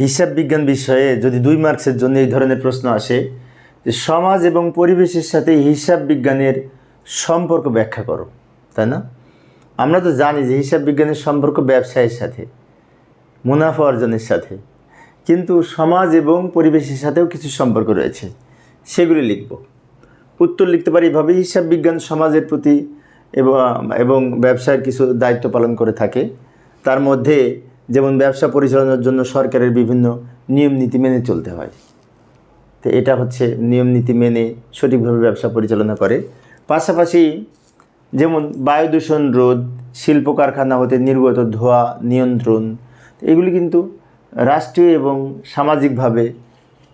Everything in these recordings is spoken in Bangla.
হিসাব বিজ্ঞান বিষয়ে যদি দুই মার্কসের জন্য এই ধরনের প্রশ্ন আসে, যে সমাজ এবং পরিবেশের সাথে হিসাব বিজ্ঞানের সম্পর্ক ব্যাখ্যা করো, তাই না? আমরা তো জানি যে হিসাব বিজ্ঞানের সম্পর্ক ব্যবসায়ের সাথে, মুনাফা অর্জনের সাথে, কিন্তু সমাজ এবং পরিবেশের সাথেও কিছু সম্পর্ক রয়েছে, সেগুলি লিখব। উত্তর লিখতে পারি এভাবে, হিসাব বিজ্ঞান সমাজের প্রতি এবং ব্যবসার কিছু দায়িত্ব পালন করে থাকে, তার মধ্যে যেমন ব্যবসা পরিচালনার জন্য সরকারের বিভিন্ন নিয়ম নীতি মেনে চলতে হয়। তো এটা হচ্ছে নিয়ম নীতি মেনে সঠিকভাবে ব্যবসা পরিচালনা করে। পাশাপাশি যেমন বায়ু দূষণ রোধ, শিল্প কারখানা হতে নির্গত ধোঁয়া নিয়ন্ত্রণ, এগুলি কিন্তু রাষ্ট্রীয় এবং সামাজিকভাবে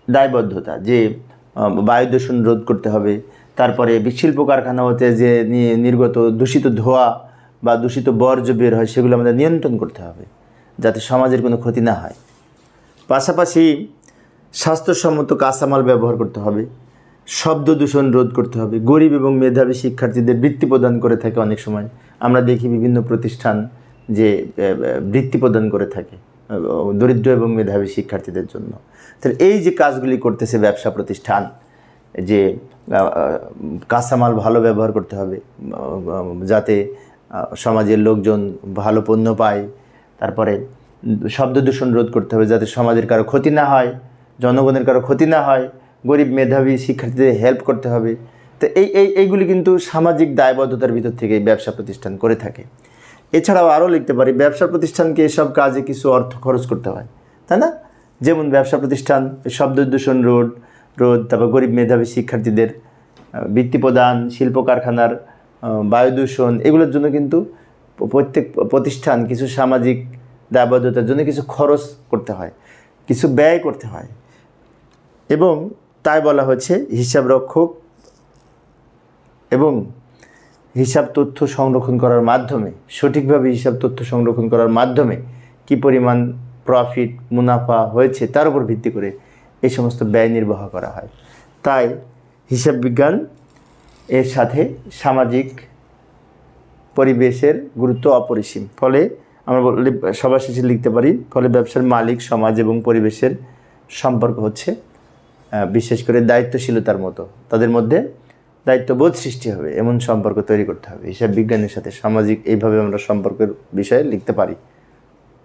দায়বদ্ধতা যে বায়ু দূষণ রোধ করতে হবে। তারপরে শিল্প কারখানা হতে যে নির্গত দূষিত ধোঁয়া বা দূষিত বর্জ্য বের হয়, সেগুলো আমাদের নিয়ন্ত্রণ করতে হবে। যাতে সমাজের কোনো ক্ষতি না হয়। পাশাপাশি স্বাস্থ্যসম্মত কাঁচামাল ব্যবহার করতে হবে, শব্দ দূষণ রোধ করতে হবে, গরিব এবং মেধাবী শিক্ষার্থীদের বৃত্তি প্রদান করে থাকে অনেক সময়। আমরা দেখি বিভিন্ন প্রতিষ্ঠান যে বৃত্তি প্রদান করে থাকে দরিদ্র এবং মেধাবী শিক্ষার্থীদের জন্য। তাহলে এই যে কাজগুলি করতেছে ব্যবসা প্রতিষ্ঠান, যে কাঁচামাল ভালো ব্যবহার করতে হবে যাতে সমাজের লোকজন ভালো পণ্য পায়, তারপরে শব্দ দূষণ রোধ করতে হবে যাতে সমাজের কারও ক্ষতি না হয়, জনগণের কারও ক্ষতি না হয়, গরিব মেধাবী শিক্ষার্থীদের হেল্প করতে হবে। তো এই এই, এইগুলি কিন্তু সামাজিক দায়বদ্ধতার ভিতর থেকে ব্যবসা প্রতিষ্ঠান করে থাকে। এছাড়াও আরও লিখতে পারি, ব্যবসা প্রতিষ্ঠানকে এসব কাজে কিছু অর্থ খরচ করতে হয়, তাই না? যেমন ব্যবসা প্রতিষ্ঠান, শব্দ দূষণ রোড রোধ, তারপর গরিব মেধাবী শিক্ষার্থীদের বৃত্তি প্রদান, শিল্প কারখানার বায়ু দূষণ, এগুলোর জন্য কিন্তু প্রত্যেক প্রতিষ্ঠান কিছু সামাজিক দায়বদ্ধতার জন্য কিছু খরচ করতে হয়, কিছু ব্যয় করতে হয়। এবং তাই বলা হচ্ছে হিসাব রক্ষক এবং হিসাব তথ্য সংরক্ষণ করার মাধ্যমে, সঠিকভাবে হিসাব তথ্য সংরক্ষণ করার মাধ্যমে কি পরিমাণ প্রফিট মুনাফা হয়েছে তার উপর ভিত্তি করে এই সমস্ত ব্যয় নির্বাহ করা হয়। তাই হিসাব বিজ্ঞান এর সাথে সামাজিক পরিবেশের গুরুত্ব অপরিসীম। ফলে আমরা বললে সবার শেষে লিখতে পারি, ফলে ব্যবসার মালিক, সমাজ এবং পরিবেশের সম্পর্ক হচ্ছে বিশেষ করে দায়িত্বশীলতার মতো। তাদের মধ্যে দায়িত্ববোধ সৃষ্টি হবে, এমন সম্পর্ক তৈরি করতে হবে। হিসাব বিজ্ঞানের সাথে সামাজিক এইভাবে আমরা সম্পর্কের বিষয়ে লিখতে পারি।